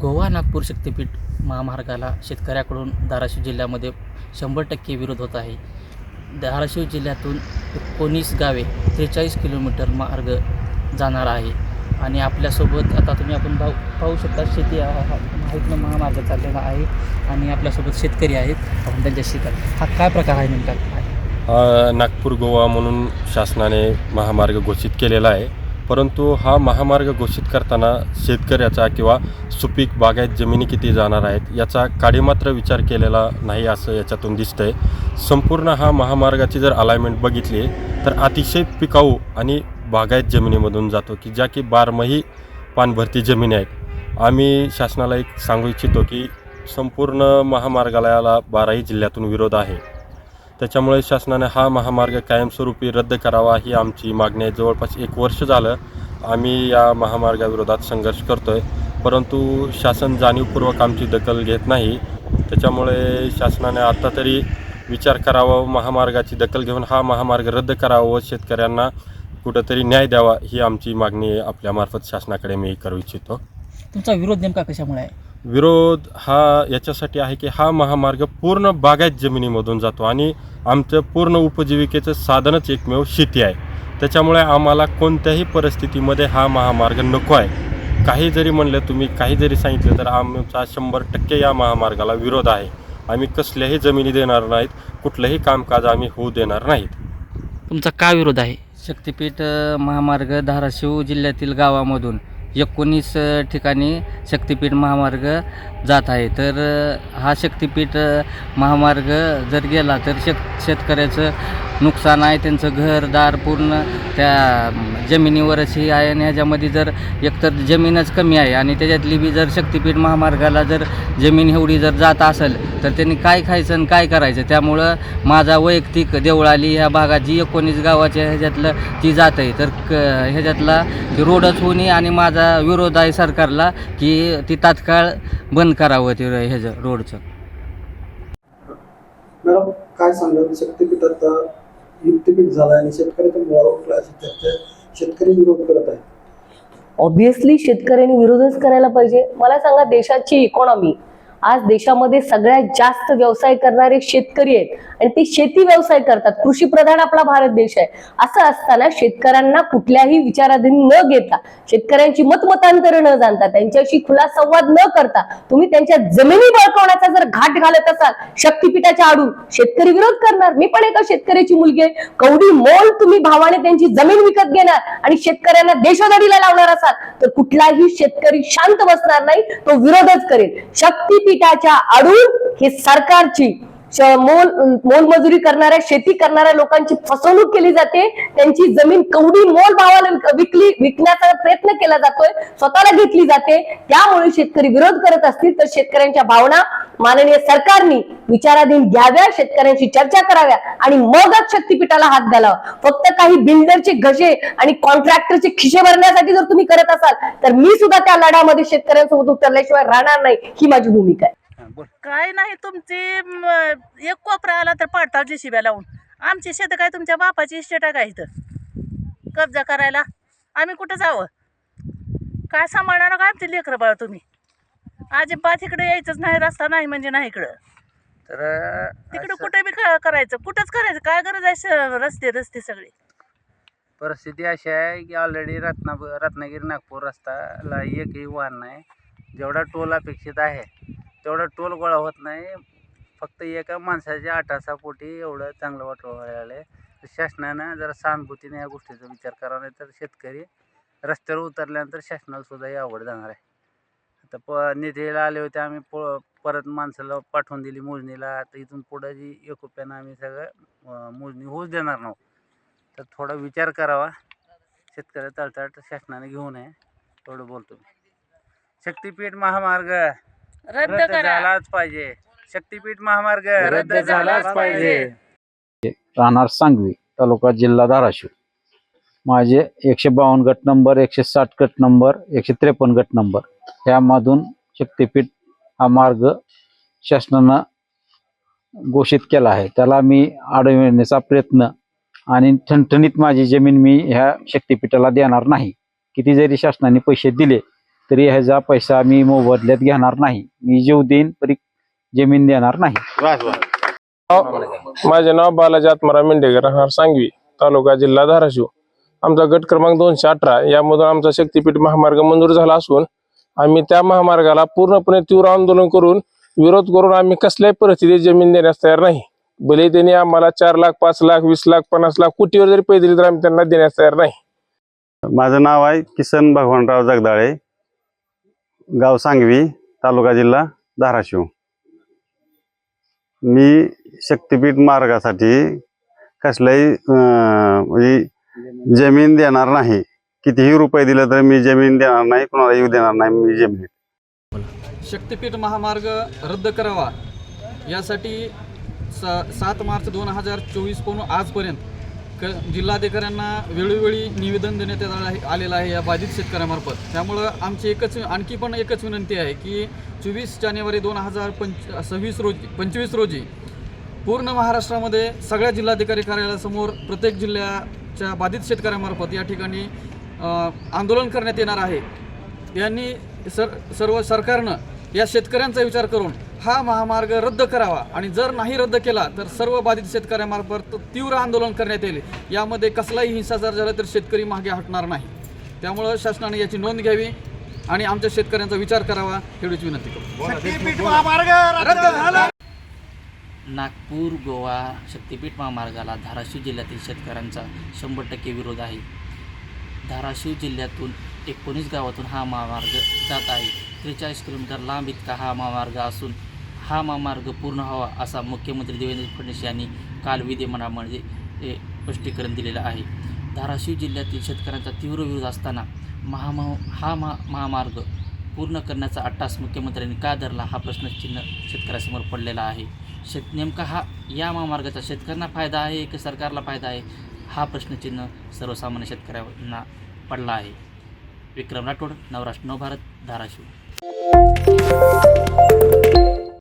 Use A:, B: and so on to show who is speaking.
A: गोवा नागपूर शक्तीपीठ महामार्गाला शेतकऱ्याकडून धाराशिव जिल्ह्यामध्ये शंभर टक्के विरोध होत आहे. धाराशिव जिल्ह्यातून एकोणीस गावे त्रेचाळीस किलोमीटर मार्ग जाणार आहे. आणि आपल्यासोबत आता तुम्ही आपण पाहू पाहू शकता शेती हा महामार्ग चाललेला आहे आणि आपल्यासोबत शेतकरी आहेत. आपण त्यांच्याशी कर हा काय प्रकार आहे नेमका? काय
B: नागपूर गोवा म्हणून शासनाने महामार्ग घोषित केलेला आहे. परंतु हा महामार्ग घोषित करताना शेतकऱ्याचा किंवा सुपीक बागायत जमिनी किती जाणार आहेत याचा काडीमात्र विचार केलेला नाही असं याच्यातून दिसतंय. संपूर्ण हा महामार्गाची जर अलाइनमेंट बघितली तर अतिशय पिकाऊ आणि बागायत जमिनीमधून जातो की ज्या की बारमाही पानभरती जमिनी आहेत. आम्ही शासनाला एक सांगू इच्छितो की संपूर्ण महामार्गालयाला बाराही जिल्ह्यातून विरोध आहे. त्याच्यामुळे शासनाने हा महामार्ग कायमस्वरूपी रद्द करावा ही आमची मागणी आहे. जवळपास एक वर्ष झालं आम्ही या महामार्गाविरोधात संघर्ष करतो आहे परंतु शासन जाणीवपूर्वक आमची दखल घेत नाही. त्याच्यामुळे शासनाने आत्ता तरी विचार करावा महामार्गाची दखल घेऊन हा महामार्ग रद्द करावा व शेतकऱ्यांना कुठंतरी न्याय द्यावा ही आमची मागणी आपल्यामार्फत शासनाकडे मी करू इच्छितो.
A: तुमचा विरोध नेमका कशामुळे आहे?
B: विरोध हा याच्यासाठी आहे की हा महामार्ग पूर्ण बागायत जमिनीमधून जातो आणि आमचं पूर्ण उपजीविकेचं साधनच एकमेव शेती आहे. त्याच्यामुळे आम्हाला कोणत्याही परिस्थितीमध्ये हा महामार्ग नको आहे. काही जरी म्हणलं तुम्ही काही जरी सांगितलं तर आमचा शंभर टक्के या महामार्गाला विरोध आहे. आम्ही कसल्याही जमिनी देणार नाहीत कुठलंही कामकाज आम्ही होऊ देणार नाहीत.
A: तुमचा काय विरोध आहे? शक्तिपीठ अ, महामार्ग धाराशिव जिल्ह्यातील गावामधून. एकोणीस ठिकाणी शक्तिपीठ महामार्ग जात आहे. तर हा शक्तिपीठ महामार्ग जर गेला तर शेत शेतकऱ्याचं नुकसान आहे. त्यांचं घरदार पूर्ण त्या जमिनीवरच ही आहे आणि ह्याच्यामध्ये जर एकतर जमीनच कमी आहे आणि त्याच्यातली बी जर शक्तिपीठ महामार्गाला जर जमीन एवढी जर जात असेल तर त्यांनी काय खायचं आणि काय करायचं? त्यामुळं माझा वैयक्तिक देवळाली ह्या भागात जी एकोणीस गावाच्या ह्याच्यातलं ती जात आहे. तर क ह्याच्यातला ती रोडच होणे आणि माझा विरोध आहे सरकारला की ती तात्काळ बंद करावं ते ह्याचं रोडचं.
C: मॅडम काय सांगाल? शक्तीपीठात युक्तिपीठ झालं आणि शेतकऱ्याचा मुळावा उठला अशी चर्चा शेतकरी विरोध करत आहे
D: ऑब्विसली शेतकऱ्यांनी विरोधच करायला पाहिजे. मला सांगा देशाची इकॉनॉमी आज देशामध्ये सगळ्यात जास्त व्यवसाय करणारे शेतकरी आहेत आणि ते शेती व्यवसाय करतात. कृषी प्रधान आपला भारत देश आहे. असं असताना शेतकऱ्यांना कुठल्याही विचाराधीन न घेता शेतकऱ्यांची मतमतांतर न जाणता त्यांच्याशी खुला संवाद न करता तुम्ही त्यांच्या जमिनी बळकवण्याचा जर घाट घालत असाल शक्तीपीठाच्या आडून शेतकरी विरोध करणार. मी पण एका शेतकऱ्याची मुलगी आहे. कवडी मोल तुम्ही भावाने त्यांची जमीन विकत घेणार आणि शेतकऱ्यांना देशोधडीला लावणार असाल तर कुठलाही शेतकरी शांत बसणार नाही तो विरोधच करेल. शक्तीपीठाच्या आडून हे सरकारची मोल मोलमजुरी करणाऱ्या शेती करणाऱ्या लोकांची फसवणूक केली जाते. त्यांची जमीन कवडी मोल भावाला विकली विकण्याचा केला जातोय स्वतःला घेतली जाते. त्यामुळे शेतकरी विरोध करत असतील तर शेतकऱ्यांच्या भावना माननीय सरकारनी विचाराधीन घ्याव्या शेतकऱ्यांशी चर्चा कराव्या आणि मगच शक्तीपीठाला हात घालावा. फक्त काही बिल्डरचे घसे आणि कॉन्ट्रॅक्टरचे खिशे भरण्यासाठी जर तुम्ही करत असाल तर मी सुद्धा त्या लढ्यामध्ये शेतकऱ्यांसोबत उतरल्याशिवाय राहणार नाही ही माझी भूमिका आहे.
E: काय नाही तुमची एक कोपरा आला तर पाडतात जेशिब्या लावून. आमची शेत काय तुमच्या बापाची इस्टेट आहे का इथं? कब्जा करायला? आम्ही कुठं जावं? काय सांभाळणार? काय आमचे लेकरं बाळ तुम्ही? अजिबात इकडे यायचंच नाही रस्ता नाही म्हणजे नाही इकडं.
F: तर
E: तिकडं
F: असं
E: कुठे बी क- करायचं कुठंच करायचं काय गरज आहे श- रस्ते रस्ते सगळे?
F: परिस्थिती अशी आहे की ऑलरेडी रत्ना रत्नागिरी नागपूर रस्ताला एकही वाहन नाही. जेवढा टोल अपेक्षित आहे तेवढा टोल गोळा होत नाही. फक्त एका माणसाच्या आठासा पोटी एवढं चांगलं वाटलं आहे शासनानं जरा सहानुभूतीने या गोष्टीचा विचार करावा नाही तर शेतकरी रस्त्यावर उतरल्यानंतर शासनाला सुद्धा ही आवड जाणार आहे. आता प निधीला आले होते आम्ही प परत माणसाला पाठवून दिली मोजणीला. आता इथून पुढं जी एकोप्यानं आम्ही सगळं मोजणी होऊच देणार नव्हतो तर थोडा विचार करावा. शेतकऱ्या तळतळ शासनाने घेऊ नये एवढं बोलतो मी. शक्तीपीठ महामार्ग
E: रद्द
F: झालाच पाहिजे. शक्तीपीठ महामार्ग
E: रद्द झालाच पाहिजे.
G: राहणार सांगवी तालुका जिल्हा धाराशिव. माझे एकशे बावन्न गट नंबर एकशे साठ गट नंबर एकशे त्रेपन्न गट नंबर. यामधून शक्तीपीठ हा मार्ग शासनानं घोषित केला आहे. त्याला मी अडविण्याचा प्रयत्न आणि ठणठणीत माझी जमीन मी ह्या शक्तीपीठाला देणार नाही. किती जरी शासनाने पैसे दिले तरी ह्याचा पैसा मी मोबदल्यात घेणार नाही. मी जीव देईन तरी जमीन देणार नाही.
H: माझे नाव बालाजी आत्माराम मेंढेकर राहणार सांगवी तालुका जिल्हा धाराशिव. आमचा गट क्रमांक दोनशे अठरा. यामधून आमचा शक्तीपीठ महामार्ग मंजूर झाला असून आम्ही त्या महामार्गाला पूर्णपणे तीव्र आंदोलन करून विरोध करून आम्ही कसल्याही परिस्थितीत जमीन देण्यास तयार नाही. भले त्यांनी आम्हाला चार लाख पाच लाख वीस लाख पन्नास लाख कोटीवर जरी पैसे दिले तर आम्ही त्यांना देण्यास तयार नाही.
I: माझं नाव आहे किसन भगवानराव जगदाळे गाव सांगवी तालुका जिल्हा धाराशिव. मी शक्तिपीठ मार्गासाठी कसल्याही म्हणजे जमीन देणार नाही. कितीही रुपये दिले तर मी जमीन देणार नाही कोणाला येऊ देणार नाही मी जमीन.
J: शक्तिपीठ महामार्ग रद्द करावा. यासाठी सा सात मार्च दोन हजार चोवीसपासून आजपर्यंत क जिल्हाधिकाऱ्यांना वेळोवेळी निवेदन देण्यात येत आहे आलेलं आहे या बाधित शेतकऱ्यामार्फत. त्यामुळं आमची एकच आणखी पण एकच विनंती आहे की चोवीस जानेवारी दोन हजार पंच सव्वीस रोजी पंचवीस रोजी पूर्ण महाराष्ट्रामध्ये सगळ्या जिल्हाधिकारी कार्यालयासमोर प्रत्येक जिल्ह्या च्या बाधित शेतकऱ्यामार्फत या ठिकाणी आंदोलन करण्यात येणार आहे. यांनी सर सर्व सरकारनं या शेतकऱ्यांचा विचार करून हा महामार्ग रद्द करावा आणि जर नाही रद्द केला तर सर्व बाधित शेतकऱ्यामार्फत तीव्र आंदोलन करण्यात येईल. यामध्ये कसलाही हिंसाचार झाला तर शेतकरी मागे हटणार नाही. त्यामुळं शासनाने याची नोंद घ्यावी आणि आमच्या शेतकऱ्यांचा विचार करावा एवढीच विनंती करतो
A: नागपूर गोवा शक्तिपीठ महामार्गाला धाराशिव जिल्ह्यातील शेतकऱ्यांचा शंभर टक्के विरोध आहे. धाराशिव जिल्ह्यातून एकोणीस गावातून हा महामार्ग जात आहे. त्रेचाळीस किलोमीटर लांब इतका हा महामार्ग असून हा महामार्ग पूर्ण व्हावा असा मुख्यमंत्री देवेंद्र फडणवीस यांनी काल विधिमंडळामध्ये स्पष्टीकरण दिलेलं आहे. धाराशिव जिल्ह्यातील शेतकऱ्यांचा तीव्र विरोध असताना महामा हा महा महामार्ग पूर्ण करण्याचा अट्टास मुख्यमंत्र्यांनी का धरला हा प्रश्न चिन्ह शेतकऱ्यासमोर पडलेला आहे. शेत नेमका हा या महामार्गाचा शेतकऱ्यांना फायदा आहे की सरकारला फायदा आहे? हा प्रश्नचिन्ह सर्वसामान्य शेतकऱ्यांना पडला आहे. विक्रम राठोड नवराष्ट्र नवभारत धाराशिव.